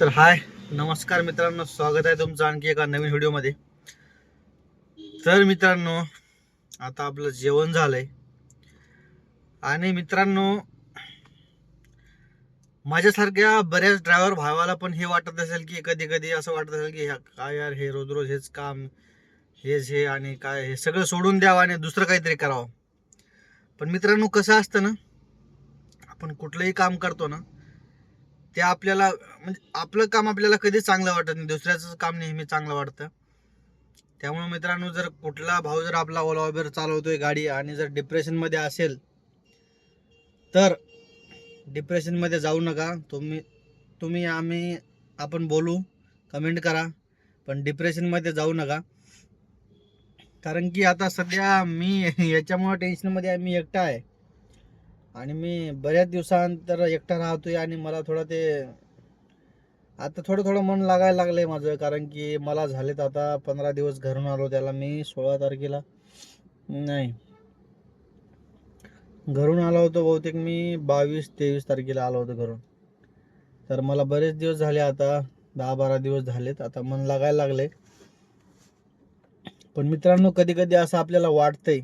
तर हाय नमस्कार मित्रांनो स्वागत आहे तुमचं आणखी एका नवीन व्हिडिओमध्ये. तर मित्रांनो आता आपलं जेवण झालंय. आणि मित्रांनो माझ्यासारख्या बऱ्याच ड्रायव्हर भावाला पण हे वाटत असेल की कधी कधी असं वाटत असेल की ह्या- काय यार हे रोज रोज हेच काम हेच हे आणि काय हे सगळं सोडून द्यावं आणि दुसरं काहीतरी करावं. पण मित्रांनो कसं असतं ना आपण कुठलंही काम करतो ना ते आपल्याला म्हणजे आपलं काम आपल्याला कधीच चांगलं वाटत नाही. दुसऱ्याचं काम नेहमी चांगलं वाटतं. त्यामुळे मित्रांनो जर कुठला भाऊ जर आपला ओला उबेर चालवतोय गाडी आणि जर डिप्रेशनमध्ये असेल तर डिप्रेशनमध्ये जाऊ नका. तुम्ही तुम्ही आम्ही आपण बोलू कमेंट करा पण डिप्रेशनमध्ये जाऊ नका. कारण की आता सध्या मी याच्यामुळं टेन्शनमध्ये आहे मी एकटा आहे. आणि मी बऱ्याच दिवसानंतर एकटा राहतोय आणि मला थोडं ते आता थोडं थोडं मन लागायला लागलंय माझं कारण की मला झालेत आता पंधरा दिवस घरून आलो त्याला मी सोळा तारखेला. नाही. घरून आलो होतो बहुतेक मी बावीस तेवीस तारखेला आलो होतो घरून. तर मला बरेच दिवस झाले आता दहा बारा दिवस झालेत आता मन लागायला लागले पण मित्रांनो कधी कधी असं आपल्याला वाटतंय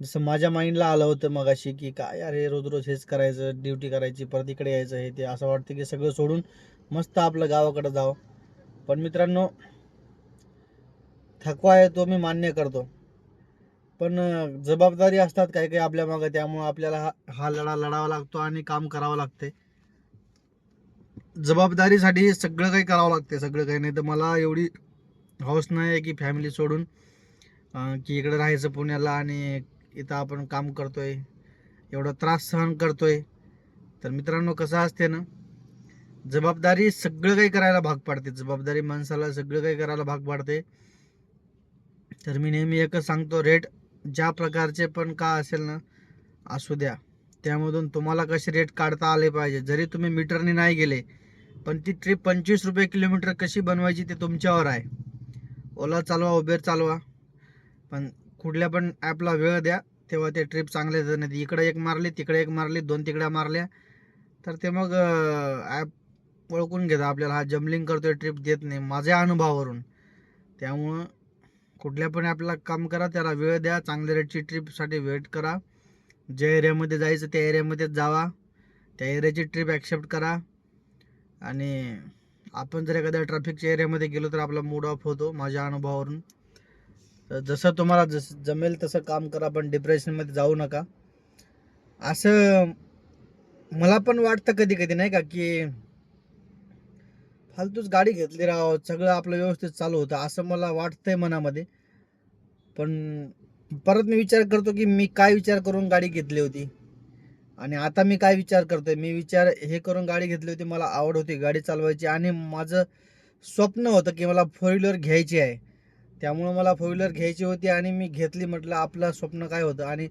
जसं माझ्या माइंडला आलं होतं मगाशी की काय अरे रोज रोज हेच करायचं ड्युटी करायची परत इकडे यायचं हे ते असं वाटतं की सगळं सोडून मस्त आपलं गावाकडं जावं. पण मित्रांनो थकवा आहे तो मी मान्य करतो. पण जबाबदारी असतात काही काही आपल्या मागं त्यामुळं आपल्याला हा हा लढा लढावा लागतो आणि काम करावं लागते जबाबदारीसाठी सगळं काही करावं लागते सगळं काही. नाही तर मला एवढी हौस नाही आहे की फॅमिली सोडून की इकडे राहायचं पुण्याला आणि इथं आपण काम करतोय. एवढा त्रास सहन करतोय. तर मित्रांनो कसं असते ना जबाबदारी सगळं काही करायला भाग पाडते. जबाबदारी माणसाला सगळं काही करायला भाग पाडते. तर मी नेहमी एकच सांगतो रेट ज्या प्रकारचे पण का असेल ना असू द्या. त्यामधून तुम्हाला कसे रेट काढता आले पाहिजे. जरी तुम्ही मीटरने नाही गेले पण ती ट्रिप पंचवीस रुपये किलोमीटर कशी बनवायची ते तुमच्यावर आहे. ओला चालवा उबेर चालवा. पण कुठल्या पण ॲपला वेळ द्या तेव्हा ते ट्रिप चांगले येतात नाही इकडे एक मारली तिकडे एक मारली दोन तिकड्या मारल्या तर ते मग ॲप ओळखून घेतात आपल्याला. हा जम्बलिंग करतोय ट्रिप देत नाही माझ्या अनुभवावरून. त्यामुळं कुठल्या पण ॲपला काम करा त्याला वेळ द्या चांगल्या रेटची ट्रिपसाठी वेट करा. ज्या एरियामध्ये जायचं त्या एरियामध्येच जावा. त्या एरियाची ट्रिप ॲक्सेप्ट करा. आणि आपण जर एखाद्या ट्रॅफिकच्या एरियामध्ये गेलो तर आपला मूड ऑफ होतो माझ्या अनुभवावरून. तर जसं तुम्हाला जस जमेल तसं काम करा पण डिप्रेशनमध्ये जाऊ नका. असं मला पण वाटतं कधी कधी नाही का की फालतूच गाडी घेतली राव सगळं आपलं व्यवस्थित चालू होतं असं मला वाटतंय मनामध्ये. पण परत मी विचार करतो की मी काय विचार करून गाडी घेतली होती? आणि आता मी काय विचार करतोय? मी विचार हे करून गाडी घेतली होती मला आवड होती गाडी चालवायची आणि माझं स्वप्न होतं की मला फोर व्हीलर घ्यायची आहे. त्यामुळं मला फोर व्हीलर घ्यायची होती आणि मी घेतली म्हटलं आपलं स्वप्न काय होतं? आणि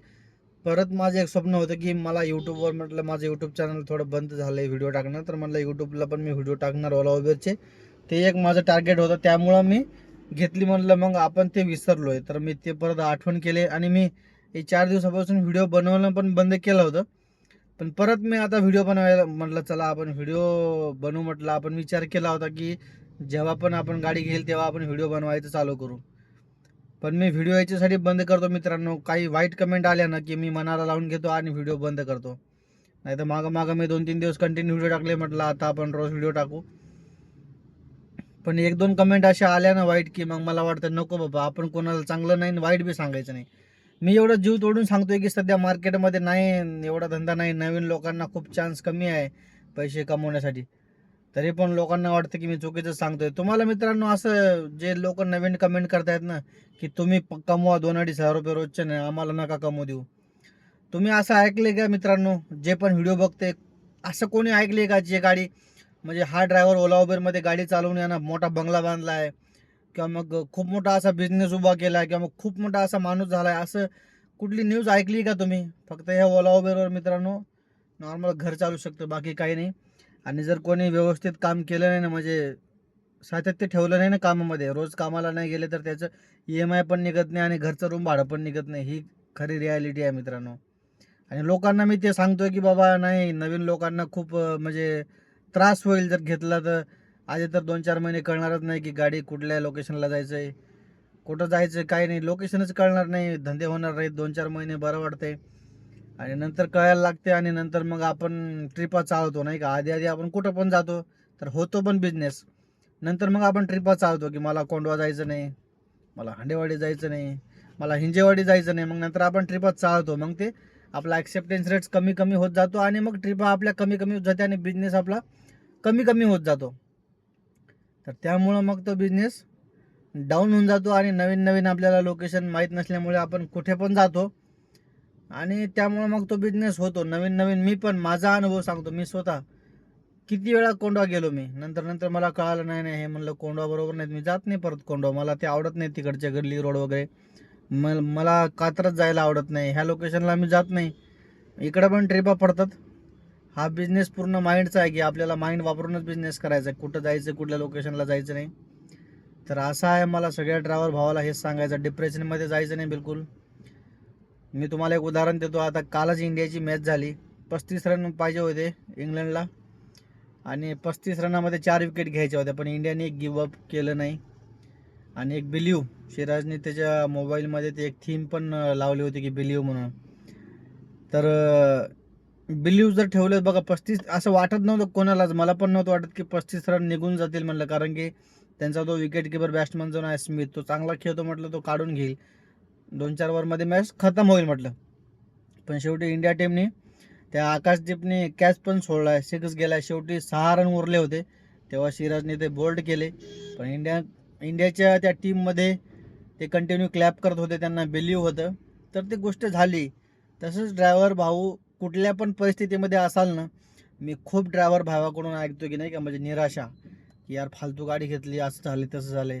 परत माझं एक स्वप्न होतं की मला यूट्यूबवर म्हटलं माझं यूट्यूब चॅनल थोडं बंद झालं आहे व्हिडिओ टाकणं. तर म्हटलं यूट्यूबला पण मी व्हिडिओ टाकणार ओला उबेरचे ते एक माझं टार्गेट होतं. त्यामुळं मी घेतली म्हटलं मग आपण ते विसरलो आहे तर मी ते परत आठवण केले आणि मी हे चार दिवसापासून व्हिडिओ बनवणं पण बंद केलं होतं. पण परत मी आता व्हिडिओ बनवायला म्हटलं चला आपण व्हिडिओ बनवू म्हटलं. आपण विचार केला होता की जेव्हा पण आपण गाडी घेईल तेव्हा आपण व्हिडिओ बनवायचं चालू करू. पण मी व्हिडिओ याच्यासाठी बंद करतो मित्रांनो. काही वाईट कमेंट आल्या ना की मी मनाला लावून घेतो आणि व्हिडिओ बंद करतो. नाही तर मागं मागं मी दोन तीन दिवस कंटिन्यू व्हिडिओ टाकले म्हटलं आता आपण रोज व्हिडिओ टाकू. पण एक दोन कमेंट अशा आल्या ना वाईट की मग मला वाटतं नको बाबा आपण कोणाला चांगलं नाही आणि वाईट बी सांगायचं नाही. मी एवढं जीव तोडून सांगतोय की सध्या मार्केटमध्ये नाही एवढा धंदा नाही. नवीन लोकांना खूप चान्स कमी आहे पैसे कमवण्यासाठी. तरी पण लोकांना वाटतं की मी चुकीचं सांगतोय. तुम्हाला मित्रांनो असं जे लोक नवीन कमेंट करतायत ना की तुम्ही प- कमवा दोन अडीच हजार रुपये रोजचे नाही आम्हाला नका कमवू देऊ. तुम्ही असं ऐकले का मित्रांनो जे पण व्हिडिओ बघते असं कोणी ऐकले का जे गाडी म्हणजे हा ड्रायव्हर ओला उबेरमध्ये गाडी चालवून यानं मोठा बंगला बांधला आहे किंवा मग खूप मोठा असा बिझनेस उभा केला आहे किंवा मग खूप मोठा असा माणूस झाला आहे असं कुठली न्यूज ऐकली का तुम्ही? फक्त ह्या ओला उबेरवर मित्रांनो नॉर्मल घर चालू शकतं बाकी काही नाही. आणि जर कोणी व्यवस्थित काम केलं नाही ना म्हणजे सातत्य ठेवलं नाही ना कामामध्ये रोज कामाला नाही गेले तर त्याचं ई एम आय पण निघत नाही आणि घरचं रूम भाडं पण निघत नाही. ही खरी रियालिटी आहे मित्रांनो. आणि लोकांना मी ते सांगतोय की बाबा नाही नवीन लोकांना खूप म्हणजे त्रास होईल जर घेतला तर. आधी तर दोन चार महिने कळणारच नाही की गाडी कुठल्या लोकेशनला जायचं आहे कुठं जायचं आहे काही नाही. लोकेशनच कळणार नाही धंदे होणार नाहीत दोन चार महिने बरं वाटते आणि नंतर कळायला लागते आणि नंतर मग आपण ट्रिपा चालवतो नाही का? आधी आधी आपण कुठं पण जातो तर होतो पण बिझनेस नंतर मग आपण ट्रिपा चालवतो की मला कोंडवा जायचं नाही मला हांडेवाडी जायचं नाही मला हिंजेवाडी जायचं नाही. मग नंतर आपण ट्रिपा चालवतो मग ते आपला ॲक्सेप्टन्स रेट्स कमी कमी होत जातो आणि मग ट्रिपा आपल्या कमी कमी होत जाते आणि बिझनेस आपला कमी कमी होत जातो. तर त्यामुळं मग तो बिझनेस डाऊन होऊन जातो आणि नवीन नवीन आपल्याला लोकेशन माहीत नसल्यामुळे आपण कुठे पण जातो. आणि त्यामुळं मग तो बिझनेस होतो. नवीन नवीन मी पण माझा अनुभव सांगतो. मी स्वतः किती वेळा कोंडवा गेलो मी. नंतर नंतर मला कळालं नाही नाही हे म्हणलं कोंडवा बरोबर नाही मी जात नाही परत कोंडवा. मला ते आवडत नाही तिकडच्या गल्ली रोड वगैरे. मल मला कात्रच जायला आवडत नाही. ह्या लोकेशनला मी जात नाही. इकडं पण ट्रिपा पडतात. हा बिझनेस पूर्ण माइंडचा आहे की आपल्याला माइंड वापरूनच बिझनेस करायचा आहे कुठं जायचं कुठल्या लोकेशनला जायचं नाही. तर असं आहे मला सगळ्या ड्रायव्हर भावाला हेच सांगायचं. डिप्रेशनमध्ये जायचं नाही बिलकुल. मी तुम्हाला एक उदाहरण देतो. आता कालच इंडियाची मॅच झाली. पस्तीस रन पाहिजे होते इंग्लंडला. आणि पस्तीस रनामध्ये चार विकेट घ्यायच्या होत्या पण इंडियाने एक गिवअप केलं नाही. आणि एक बिलीव सिराजने त्याच्या मोबाईलमध्ये ते एक थीम पण लावली होती की बिलीव म्हणून. तर बिलीव जर ठेवलं बघा पस्तीस असं वाटत नव्हतं कोणालाच. मला पण नव्हतं वाटत की पस्तीस रन निघून जातील म्हटलं कारण की त्यांचा तो विकेट किपर बॅट्समन जो आहे स्मिथ तो चांगला खेळतो म्हटलं तो काढून घेईल. दोन चार ओव्हरमध्ये मॅच खतम होईल म्हटलं. पण शेवटी इंडिया टीमने त्या आकाशदीपने कॅच पण सोडला आहे. सिक्स गेला. शेवटी सहा रन उरले होते. तेव्हा सिराजने ते बोल्ड केले. पण इंडिया इंडियाच्या त्या टीममध्ये ते कंटिन्यू क्लॅप करत होते. त्यांना बिलीव होतं. तर ती गोष्ट झाली. तसंच ड्रायव्हर भाऊ कुठल्या पण परिस्थितीमध्ये असाल ना मी खूप ड्रायव्हर भावाकडून ऐकतो की नाही का म्हणजे निराशा की यार फालतू गाडी घेतली असं झाले तसं झाले.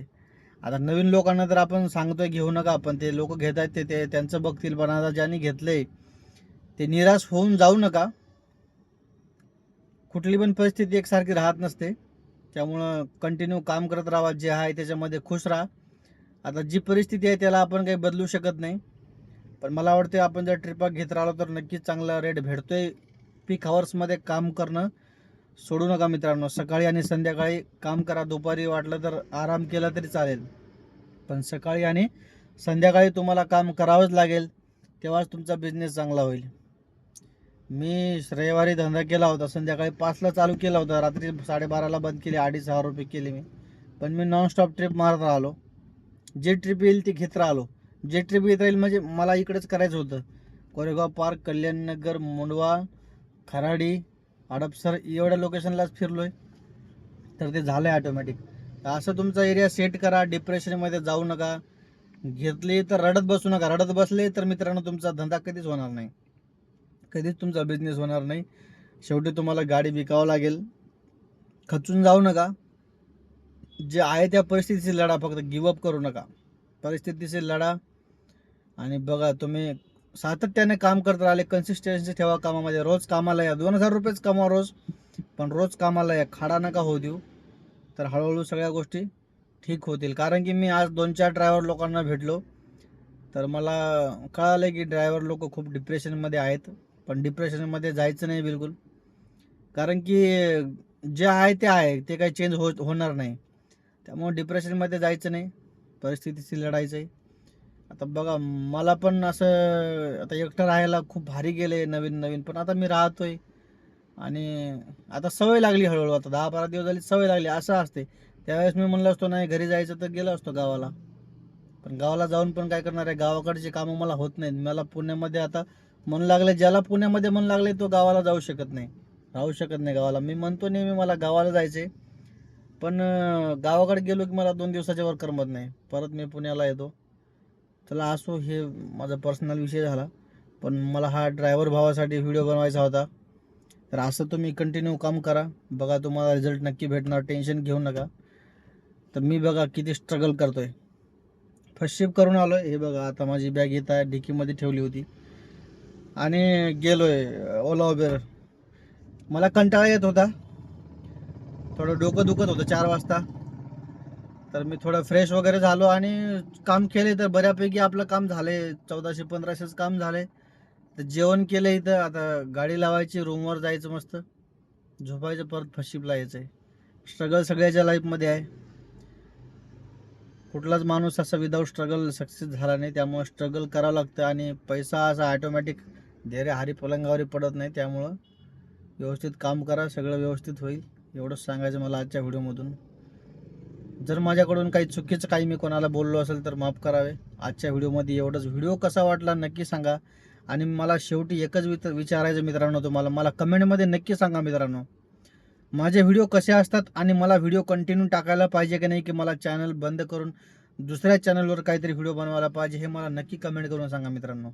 आता नवीन लोकांना तर आपण सांगतोय घेऊ नका पण ते लोक घेत आहेत ते ते त्यांचं बघतील. पण आता ज्यांनी घेतले ते निराश होऊन जाऊ नका. कुठली पण परिस्थिती एकसारखी राहत नसते. त्यामुळं कंटिन्यू काम करत राहा जे आहे त्याच्यामध्ये खुश राहा. आता जी परिस्थिती आहे त्याला आपण काही बदलू शकत नाही. पण मला वाटते आपण जर ट्रिपा घेत राहिलो तर नक्कीच चांगला रेट भेटतोय. पीक हवर्समध्ये काम करणं सोडू नका मित्रांनो. सकाळी आणि संध्याकाळी काम करा. दुपारी वाटलं तर आराम केला तरी चालेल. पण सकाळी आणि संध्याकाळी तुम्हाला काम करावंच लागेल. तेव्हाच तुमचा बिझनेस चांगला होईल. मी रविवारी धंदा केला होता. संध्याकाळी पाचला चालू केला होता. रात्री साडेबाराला बंद केली. अडीच हजार रुपये केले मी. पण मी नॉनस्टॉप ट्रिप मारत राहिलो. जे ट्रिप येईल ती घेत राहिलो. जे ट्रिप येत राहील म्हणजे मला इकडेच करायचं होतं. कोरेगाव पार्क कल्याणनगर मुंडवा खराडी हडपसर एवढ्या लोकेशनलाच फिरलो आहे तर ते झालं आहे ऑटोमॅटिक असं तुमचा एरिया सेट करा डिप्रेशनमध्ये जाऊ नका. घेतली तर रडत बसू नका. रडत बसले तर मित्रांनो तुमचा धंदा कधीच होणार नाही. कधीच तुमचा बिझनेस होणार नाही. शेवटी तुम्हाला गाडी विकावं लागेल. खचून जाऊ नका. जे आहे त्या परिस्थितीशी लढा फक्त गिवअप करू नका. परिस्थितीशी लढा. आणि बघा तुम्ही सातत्याने काम करत राहिले कन्सिस्टन्सी ठेवा कामामध्ये. रोज कामाला या. दोन हजार रुपयेच कमावा रोज. पण रोज कामाला या. खाडा नका होऊ देऊ. तर हळूहळू सगळ्या गोष्टी ठीक होतील. कारण की मी आज दोन चार ड्रायव्हर लोकांना भेटलो. तर मला कळालं की ड्रायव्हर लोक खूप डिप्रेशनमध्ये आहेत. पण डिप्रेशनमध्ये जायचं नाही बिलकुल. कारण की जे आहे ते आहे. ते काही चेंज हो होणार नाही. त्यामुळे डिप्रेशनमध्ये जायचं नाही. परिस्थितीशी लढायचं आहे आता बघा मला पण असं आता एकटं राहायला खूप भारी गेले नवीन नवीन पण आता मी राहतोय. आणि आता सवय लागली हळूहळू आता दहा बारा दिवस झाली सवय लागली असं असते त्यावेळेस मी म्हणलं असतो नाही घरी जायचं तर गेलो असतो गावाला. पण गावाला जाऊन पण काय करणार आहे? गावाकडचे कामं मला होत नाहीत. मला पुण्यामध्ये आता मन लागले ज्याला पुण्यामध्ये मन लागले तो गावाला जाऊ शकत नाही. राहू शकत नाही गावाला. मी म्हणतो नेहमी मला गावाला जायचे पण गावाकडे गेलो की मला दोन दिवसाच्या वर करमत नाही. परत मी पुण्याला येतो. चला असो हे माझा पर्सनल विषय झाला. पण मला हा ड्रायव्हर भावासाठी व्हिडिओ बनवायचा होता. तर असं तुम्ही कंटिन्यू काम करा. बघा तुम्हाला रिझल्ट नक्की भेटणार. टेन्शन घेऊ नका. तर मी बघा किती स्ट्रगल करतो आहे फर्स्ट शिप करून आलो हे बघा आता माझी बॅग येत आहे डिकीमध्ये ठेवली होती. आणि गेलो आहे ओला उबेर. मला कंटाळा येत होता. थोडं डोकं दुखत होतं चार वाजता. तर मी थोडं फ्रेश वगैरे झालो आणि काम केले तर बऱ्यापैकी आपलं काम झाले. चौदाशे पंधराशेच काम झाले. तर जेवण केलं इथं. आता गाडी लावायची रूमवर जायचं मस्त. झोपायचं परत फशीपला यायचं आहे स्ट्रगल सगळ्याच्या लाईफमध्ये आहे. कुठलाच माणूस असा विदाऊट स्ट्रगल सक्सेस झाला नाही. त्यामुळं स्ट्रगल करावं लागतं आणि पैसा असा ऑटोमॅटिक धैर्य हारी पलंगावरी पडत नाही. त्यामुळं व्यवस्थित काम करा. सगळं व्यवस्थित होईल. एवढंच सांगायचं मला आजच्या व्हिडिओमधून जर माझ्याकडून काही चुकीचं काही मी कोणाला बोललो असेल तर माफ करावे. आजच्या व्हिडिओमध्ये एवढंच. व्हिडिओ कसा वाटला नक्की सांगा. आणि मला शेवटी एकच विच विचारायचं मित्रांनो तुम्हाला. मला कमेंटमध्ये नक्की सांगा मित्रांनो. माझे व्हिडिओ कसे असतात आणि मला व्हिडिओ कंटिन्यू टाकायला पाहिजे की नाही की मला चॅनल बंद करून दुसऱ्या चॅनलवर काहीतरी व्हिडिओ बनवायला पाहिजे हे मला नक्की कमेंट करून सांगा मित्रांनो.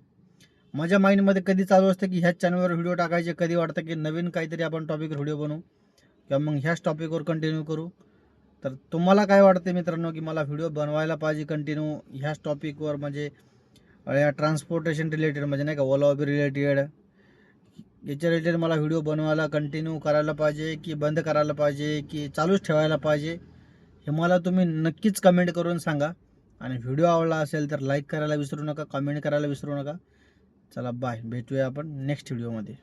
माझ्या माइंडमध्ये कधी चालू असतं की ह्याच चॅनलवर व्हिडिओ टाकायचे कधी वाटतं की नवीन काहीतरी आपण टॉपिकवर व्हिडिओ बनवू. किंवा मग ह्याच टॉपिकवर कंटिन्यू करू. तर तुम्हाला काय वाटते मित्रांनो की मला व्हिडिओ बनवायला पाहिजे कंटिन्यू ह्याच टॉपिकवर म्हणजे या ट्रान्सपोर्टेशन रिलेटेड म्हणजे नाही का ओला उबेर रिलेटेड याच्या रिलेटेड मला व्हिडिओ बनवायला कंटिन्यू करायला पाहिजे की बंद करायला पाहिजे की चालूच ठेवायला पाहिजे हे मला तुम्ही नक्कीच कमेंट करून सांगा. आणि व्हिडिओ आवडला असेल तर लाईक करायला विसरू नका कमेंट करायला विसरू नका. चला बाय भेटूया आपण नेक्स्ट व्हिडिओमध्ये